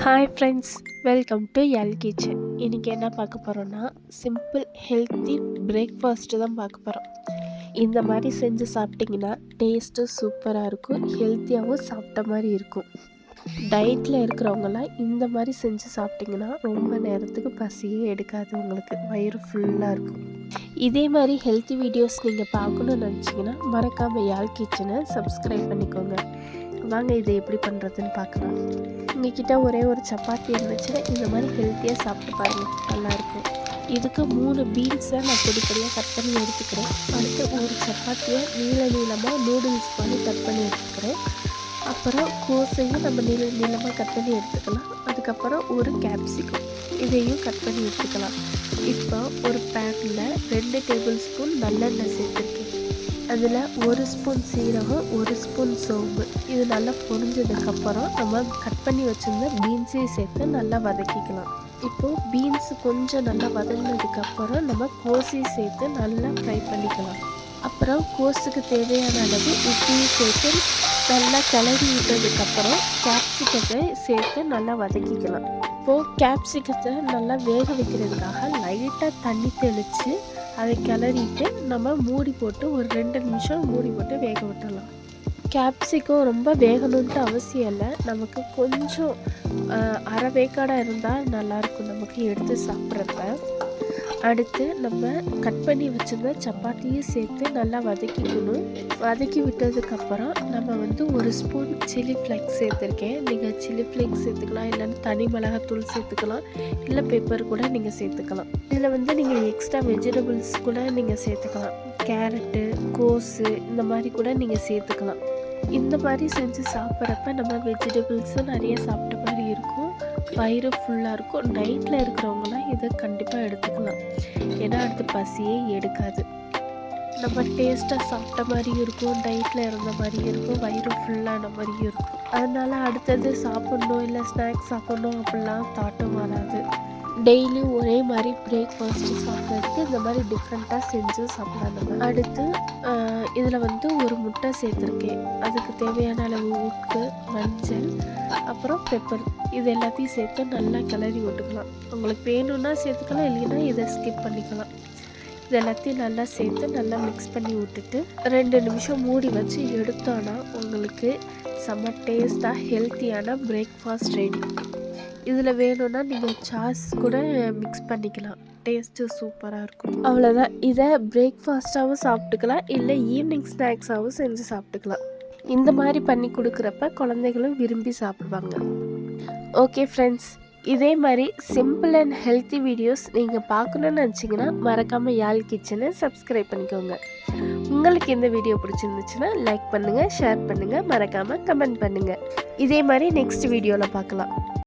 Hi friends welcome to L kitchen இன்றைக்கி என்ன பார்க்க போகிறோன்னா சிம்பிள் ஹெல்த்தி பிரேக்ஃபாஸ்ட்டு தான் பார்க்க போகிறோம் இந்த மாதிரி செஞ்சு சாப்பிட்டிங்கன்னா டேஸ்ட்டு சூப்பராக இருக்கும் ஹெல்த்தியாகவும் சாப்பிட்ட மாதிரி இருக்கும். டயட்டில் இருக்கிறவங்களாம் இந்த மாதிரி செஞ்சு சாப்பிட்டிங்கன்னா ரொம்ப நேரத்துக்கு பசியே எடுக்காது உங்களுக்கு. வயிறு ஃபுல்லாக இருக்கும். இதே மாதிரி ஹெல்த்தி வீடியோஸ் நீங்கள் பார்க்கணுன்னு நினச்சிங்கன்னா மறக்காமல் யாழ் கிச்சனை சப்ஸ்கிரைப் பண்ணிக்கோங்க. வாங்க இதை எப்படி பண்ணுறதுன்னு பார்க்கலாம். உங்ககிட்ட ஒரே ஒரு சப்பாத்தி இருந்துச்சுன்னா இந்த மாதிரி ஹெல்த்தியாக சாப்பிட்டு பாருங்கள் நல்லாயிருக்கும் இதுக்கு மூணு பீன்ஸை நான் பொடி பொடியாக கட் பண்ணி எடுத்துக்கிறேன். அடுத்து ஒரு சப்பாத்தியை நீள நீளமாக நூடுல்ஸ் பண்ணி கட் பண்ணி எடுத்துக்கிறேன். அப்புறம் கோஸையும் நம்ம நீள நீளமாக கட் பண்ணி எடுத்துக்கலாம். அதுக்கப்புறம் ஒரு கேப்சிகம் இதையும் கட் பண்ணி எடுத்துக்கலாம் டேபிள் ஸ்பூன் நல்லெண்ணெய் சேர்த்துருக்கேன். அதில் ஒரு ஸ்பூன் சீரகம் ஒரு ஸ்பூன் சோம்பு. இது நல்லா பொரிஞ்சதுக்கப்புறம் நம்ம கட் பண்ணி வச்சுருந்த பீன்ஸையும் சேர்த்து நல்லா வதக்கிக்கலாம். இப்போது பீன்ஸ் கொஞ்சம் நல்லா வதங்கினதுக்கப்புறம் நம்ம கோஸையும் சேர்த்து நல்லா ஃப்ரை பண்ணிக்கலாம். அப்புறம் கோஸுக்கு தேவையான அளவு உப்பையும் சேர்த்து நல்லா கிளறி விட்டதுக்கப்புறம் கேப்சிகத்தை சேர்த்து நல்லா வதக்கிக்கலாம். இப்போது கேப்சிகத்தை நல்லா வேக வைக்கிறதுக்காக லைட்டாக தண்ணி தெளித்து அதை கிளறிட்டு நம்ம மூடி போட்டு ஒரு ரெண்டு நிமிஷம் மூடி போட்டு வேக விட்டுடலாம். கேப்சிகம் ரொம்ப வேகணுன்ட்டு அவசியம் இல்லை. நமக்கு கொஞ்சம் அரை வேக்காடாக இருந்தால் நல்லாயிருக்கும் நமக்கு எடுத்து சாப்பிட்றப்ப. அடுத்து நம்ம கட் பண்ணி வச்சுருந்த சப்பாத்தியும் சேர்த்து நல்லா வதக்கிக்கணும். வதக்கி விட்டதுக்கப்புறம் நம்ம வந்து ஒரு ஸ்பூன் சில்லி ஃப்ளேக்ஸ் சேர்த்துருக்கேன். நீங்கள் சில்லி ஃப்ளேக்ஸ் சேர்த்துக்கலாம் இல்லைன்னா தனி மிளகாத்தூள் சேர்த்துக்கலாம் இல்லை பெப்பர் கூட நீங்கள் சேர்த்துக்கலாம். இதில் வந்து நீங்கள் எக்ஸ்ட்ரா வெஜிடபிள்ஸ் கூட நீங்கள் சேர்த்துக்கலாம். கேரட்டு கோஸு இந்த மாதிரி கூட நீங்கள் சேர்த்துக்கலாம். இந்த மாதிரி செஞ்சு சாப்பிட்றப்ப நம்ம வெஜிடபிள்ஸும் நிறைய சாப்பிட்ட மாதிரி இருக்கும். வயிறு ஃபுல்லாக இருக்கும். நைட்டில் இருக்கிறவங்களாம் இதை கண்டிப்பாக எடுத்துக்கலாம். ஏன்னா அடுத்து பசியே எடுக்காது. நம்ம டேஸ்ட்டாக சாப்பிட்ட மாதிரியும் இருக்கும். நைட்டில் இருந்த மாதிரியும் இருக்கும். வயிறு ஃபுல்லான மாதிரியும் இருக்கும். அதனால் அடுத்தது சாப்பிட்ணும் இல்லை ஸ்நாக்ஸ் சாப்பிட்ணும் அப்படிலாம் தாட்டும் வராது. டெய்லியும் ஒரே மாதிரி பிரேக்ஃபாஸ்ட்டு சாப்பிட்றதுக்கு இந்த மாதிரி டிஃப்ரெண்ட்டாக செஞ்சு சாப்பிடலாம் அடுத்து இதில் வந்து ஒரு முட்டை சேர்த்துருக்கேன். அதுக்கு தேவையான அளவு உப்பு மஞ்சள் அப்புறம் பெப்பர் இது எல்லாத்தையும் சேர்த்து நல்லா கிளறி விட்டுக்கலாம். உங்களுக்கு வேணும்னா சேர்த்துக்கலாம் இல்லைன்னா இதை ஸ்கிப் பண்ணிக்கலாம். இது எல்லாத்தையும் நல்லா சேர்த்து நல்லா மிக்ஸ் பண்ணி விட்டுட்டு ரெண்டு நிமிஷம் மூடி வச்சு எடுத்தோன்னா உங்களுக்கு செம்ம டேஸ்ட்டாக ஹெல்த்தியான பிரேக்ஃபாஸ்ட் ரெடி இதில் வேணும்னா நீங்கள் சாஸ் கூட மிக்ஸ் பண்ணிக்கலாம். டேஸ்ட்டு சூப்பராக இருக்கும். அவ்வளோதான் இதை பிரேக்ஃபாஸ்ட்டாகவும் சாப்பிட்டுக்கலாம். இல்லை ஈவினிங் ஸ்நாக்ஸாகவும் செஞ்சு சாப்பிட்டுக்கலாம். இந்த மாதிரி பண்ணி கொடுக்குறப்ப குழந்தைகளும் விரும்பி சாப்பிடுவாங்க. ஓகே ஃப்ரெண்ட்ஸ் இதே மாதிரி சிம்பிள் அண்ட் ஹெல்த்தி வீடியோஸ் நீங்கள் பார்க்கணுன்னு நினச்சிங்கன்னா மறக்காமல் யாழ் கிச்சனை சப்ஸ்கிரைப் பண்ணிக்கோங்க. உங்களுக்கு இந்த வீடியோ பிடிச்சிருந்துச்சுன்னா லைக் பண்ணுங்கள் ஷேர் பண்ணுங்கள் மறக்காமல் கமெண்ட் பண்ணுங்கள் இதே மாதிரி நெக்ஸ்ட் வீடியோவில் பார்க்கலாம்.